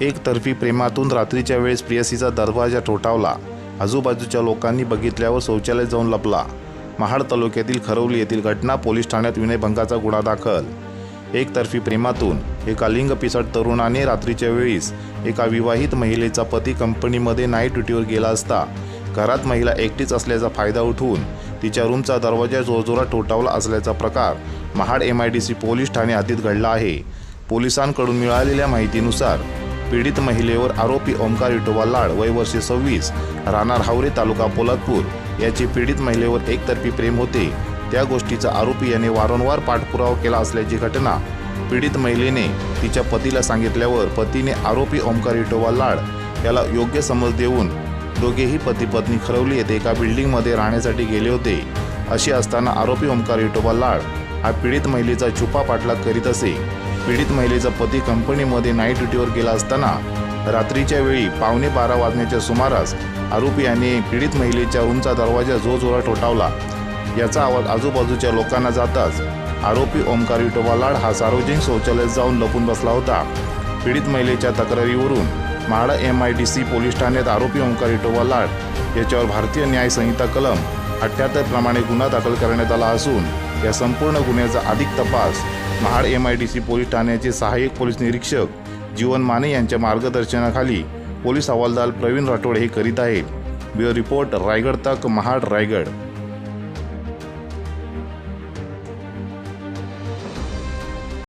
एकतर्फी प्रेमातून रात्रीच्या वेळेस प्रियसीचा दरवाजा ठोठावला. आजूबाजूच्या लोकांनी बघितल्यावर शौचालय जाऊन लपला. महाड तालुक्यातील खरवली येथील घटना पोलीस ठाण्यात विनयभंगाचा गुन्हा दाखल. एकतर्फी प्रेमातून एका लिंगपिसट तरुणाने रात्रीच्या वेळीस एका विवाहित महिलेचा पती कंपनीमध्ये नाईट ड्युटीवर गेला असता घरात महिला एकटीच असल्याचा फायदा उठवून तिच्या रूमचा दरवाजा जोरजोरात ठोठावला असल्याचा प्रकार Mahad M I D C police Thane हद्दीत घडला आहे. पोलिसांकडून मिळालेल्या माहितीनुसार पीडित महिलेवर आरोपी ओंकार विठोबा लाड वय वर्षे सव्वीस राहणार हावरे तालुका पोलादपूर. याचे पीडित महिलेवर एकतर्फी प्रेम होते. त्या गोष्टीचा आरोपी याने वारंवार पाठपुरावा केला असल्याची घटना पीडित महिलेने तिच्या पतीला सांगितल्यावर पतीने आरोपी ओंकार विठोबा लाड याला योग्य समज देऊन दोघेही पती पत्नी खरवली येथे एका बिल्डिंगमध्ये राहण्यासाठी गेले होते. अशी असताना आरोपी ओंकार विठोबा लाड हा पीडित महिलेचा छुपा पाठलाग करीत असे. पीडित महिलेचा पती कंपनीमध्ये नाईट ड्युटीवर गेला असताना रात्रीच्या वेळी पावणे बारा वाजण्याच्या सुमारास आरोपी याने पीडित महिलेच्या रूमचा दरवाजा जोरजोरात ठोठावला याचा आवाज आजूबाजूच्या लोकांना जाताच आरोपी ओमकार विठोबा लाड हा सार्वजनिक शौचालयात जाऊन लपून बसला होता. पीडित महिलेच्या तक्रारीवरून Mahad M I D C police ठाण्यात आरोपी ओंकार विठोबा लाड याच्यावर भारतीय न्याय संहिता कलम अठ्ठ्याहत्तर प्रमाणे गुन्हा दाखल करण्यात आला असून या संपूर्ण गुन्ह्याचा अधिक तपास Mahad M I D C police ठाण्याचे सहाय्यक पोलीस निरीक्षक जीवन माने यांच्या मार्गदर्शनाखाली पोलीस हवालदार प्रवीण राठोड हे करीत आहेत. ब्युरो रिपोर्ट रायगड तक महाड रायगड.